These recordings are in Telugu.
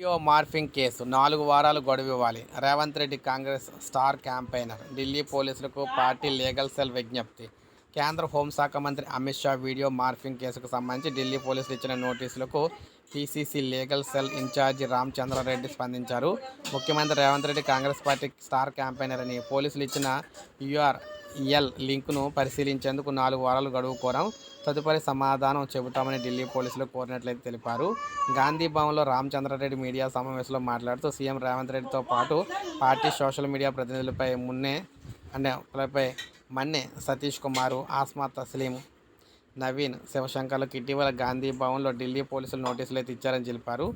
Video morphing case. నాలుగు వారాలు గొడవ ఇవ్వాలి. Revanth Reddy Congress star campaigner. Delhi పోలీసులకు పార్టీ లీగల్ సెల్ విజ్ఞప్తి. కేంద్ర హోంశాఖ మంత్రి అమిత్ షా వీడియో మార్ఫింగ్ కేసుకు సంబంధించి ఢిల్లీ పోలీసులు ఇచ్చిన నోటీసులకు PCC legal cell incharge Ramachandra Reddy స్పందించారు. ముఖ్యమంత్రి Revanth Reddy Congress party star campaigner అని పోలీసులు ఇచ్చిన యూఆర్ ఎల్ లింక్ను పరిశీలించేందుకు నాలుగు వారాలు గడువు కోరాం. తదుపరి సమాధానం చెబుతామని ఢిల్లీ పోలీసులు కోరినట్లయితే తెలిపారు. గాంధీ భవన్లో రామచంద్రారెడ్డి మీడియా సమావేశంలో మాట్లాడుతూ సీఎం రేవంత్ రెడ్డితో పాటు పార్టీ సోషల్ మీడియా ప్రతినిధులపై మున్నే అంటే మన్నె సతీష్ కుమారు ఆస్మా తస్లీం నవీన్ శివశంకర్లకు ఇటీవల గాంధీ భవన్లో ఢిల్లీ పోలీసులు నోటీసులు అయితే ఇచ్చారని తెలిపారు.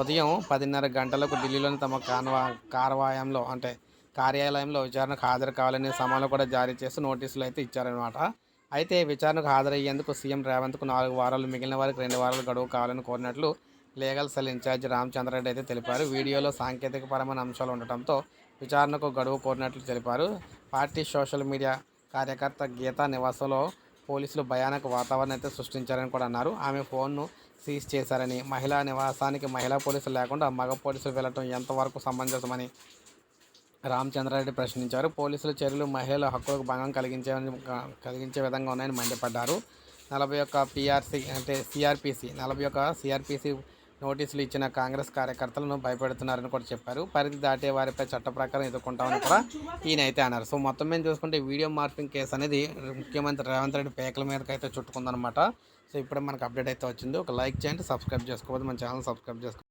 ఉదయం పదిన్నర గంటలకు ఢిల్లీలోని తమ కాన్వా కార్వాయంలో అంటే కార్యాలయంలో విచారణకు హాజరు కావాలని సమయంలో కూడా జారీ చేసి నోటీసులు అయితే ఇచ్చారనమాట అయితే విచారణకు హాజరయ్యేందుకు సీఎం రేవంత్కు నాలుగు వారాలు మిగిలిన వారికి రెండు వారాలు గడువు కావాలని కోరినట్లు లీగల్ సెల్ ఇన్ఛార్జ్ రామచంద్రారెడ్డి అయితే తెలిపారు. వీడియోలో సాంకేతికపరమైన అంశాలు ఉండటంతో విచారణకు గడువు కోరినట్లు తెలిపారు. పార్టీ సోషల్ మీడియా కార్యకర్త గీతా నివాసంలో పోలీసులు భయానక వాతావరణం అయితే సృష్టించారని కూడా అన్నారు. ఆమె ఫోన్ను సీజ్ చేశారని మహిళా నివాసానికి మహిళా పోలీసులు లేకుండా మగ పోలీసులు వెళ్ళటం ఎంతవరకు సమంజసమని రామచంద్రారెడ్డి ప్రశ్నించారు. పోలీసుల చర్యలు మహిళల హక్కులకు భంగం కలిగించే కలిగించే విధంగా ఉన్నాయని మండిపడ్డారు. నలభై ఒక్క పిఆర్సీ అంటే సిఆర్పిసి నలభై ఒక్క సిఆర్పిసి నోటీసులు ఇచ్చిన కాంగ్రెస్ కార్యకర్తలను భయపెడుతున్నారని కూడా చెప్పారు. పరిధి దాటే వారిపై చట్ట ప్రకారం ఎదుర్కొంటామని కూడా ఈయన అయితే అన్నారు. సో మొత్తం మీద చూసుకుంటే వీడియో మార్పింగ్ కేసు అనేది ముఖ్యమంత్రి రేవంత్ రెడ్డి పేకల మీదకి అయితే చుట్టుకుందనమాట సో ఇప్పుడు మనకు అప్డేట్ అయితే వచ్చింది. ఒక లైక్ చేయండి సబ్స్క్రైబ్ చేసుకోవద్దు. మన ఛానల్ సబ్స్క్రైబ్ చేసుకోండి